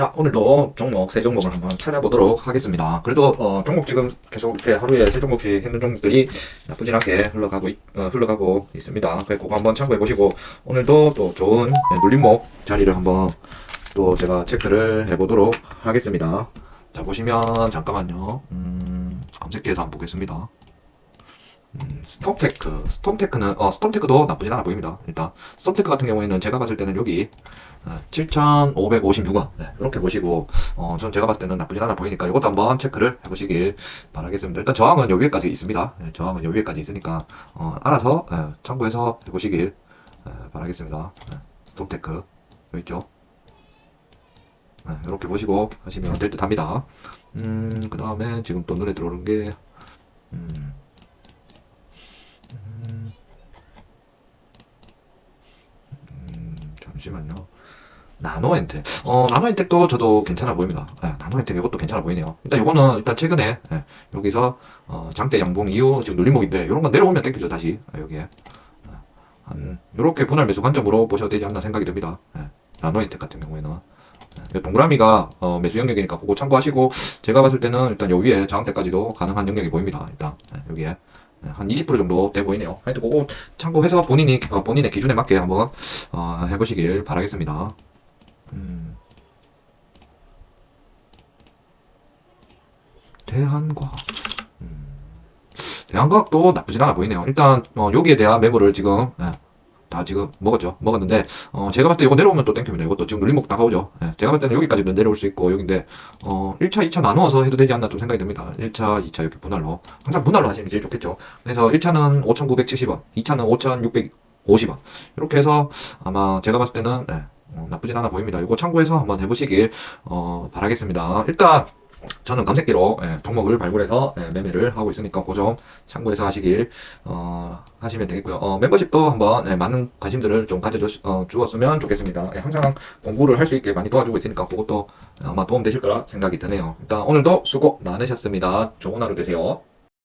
자, 오늘도 종목, 세 종목을 한번 찾아보도록 하겠습니다. 그래도, 어, 종목 지금 계속 이렇게 하루에 세 종목씩 했는 종목들이 나쁘진 않게 흘러가고, 있, 어, 흘러가고 있습니다. 그래, 그거 한번 참고해 보시고, 오늘도 또 좋은 네, 눌림목 자리를 한번 또 제가 체크를 해보도록 하겠습니다. 자, 보시면, 잠깐만요. 음, 검색해서 한번 보겠습니다. 음, 스톰테크. 스톰테크는, 어, 스톰테크도 나쁘진 않아 보입니다. 일단, 스톰테크 같은 경우에는 제가 봤을 때는 여기, 7,556원. 네, 이렇게 보시고, 어, 전 제가 봤을 때는 나쁘진 않아 보이니까 이것도 한번 체크를 해보시길 바라겠습니다. 일단 저항은 요 위에까지 있습니다. 네, 저항은 요 위에까지 있으니까, 어, 알아서, 네, 참고해서 해보시길 네, 바라겠습니다. 네, 스톰테크. 여기 있죠? 네, 이렇게 보시고 하시면 될 듯 합니다. 음, 그 다음에 지금 또 눈에 들어오는 게, 음, 음, 음, 잠시만요. 나노엔텍. 어, 나노엔텍도 저도 괜찮아 보입니다. 예, 나노엔텍 이것도 괜찮아 보이네요. 일단 이거는 일단 최근에 예, 여기서 어, 장대 양봉 이후 지금 눌림목인데 이런 건 내려오면 땡큐죠 다시 예, 여기에 예, 한 요렇게 분할 매수 관점으로 보셔도 되지 않나 생각이 듭니다. 예, 나노엔텍 같은 경우에는 예, 동그라미가 어, 매수 영역이니까 그거 참고하시고 제가 봤을 때는 일단 요 위에 저항대까지도 가능한 영역이 보입니다. 일단 예, 여기에 예, 한 20% 정도 돼 보이네요. 하여튼 그거 참고해서 본인이 어, 본인의 기준에 맞게 한번 어, 해보시길 바라겠습니다. 음. 대한과학. 음. 대한과학도 나쁘진 않아 보이네요. 일단 어, 여기에 대한 매물을 지금 예, 다 지금 먹었죠. 먹었는데 어, 제가 봤을 때 이거 내려오면 또 땡큐입니다. 이것도 지금 눌림목 다가오죠. 예, 제가 봤을 때는 여기까지도 내려올 수 있고 여기인데 어, 1차, 2차 나누어서 해도 되지 않나 좀 생각이 듭니다. 1차, 2차 이렇게 분할로 항상 분할로 하시는 게 제일 좋겠죠. 그래서 1차는 5,970원, 2차는 5,650원 이렇게 해서 아마 제가 봤을 때는 예, 어, 나쁘진 않아 보입니다. 이거 참고해서 한번 해보시길 어, 바라겠습니다. 일단 저는 검색기로 예, 종목을 발굴해서 예, 매매를 하고 있으니까 그 점 참고해서 하시길 어, 하시면 되겠고요. 어, 멤버십도 한번 예, 많은 관심들을 좀 가져주었으면 어, 좋겠습니다. 예, 항상 공부를 할 수 있게 많이 도와주고 있으니까 그것도 아마 도움 되실 거라 생각이 드네요. 일단 오늘도 수고 많으셨습니다. 좋은 하루 되세요.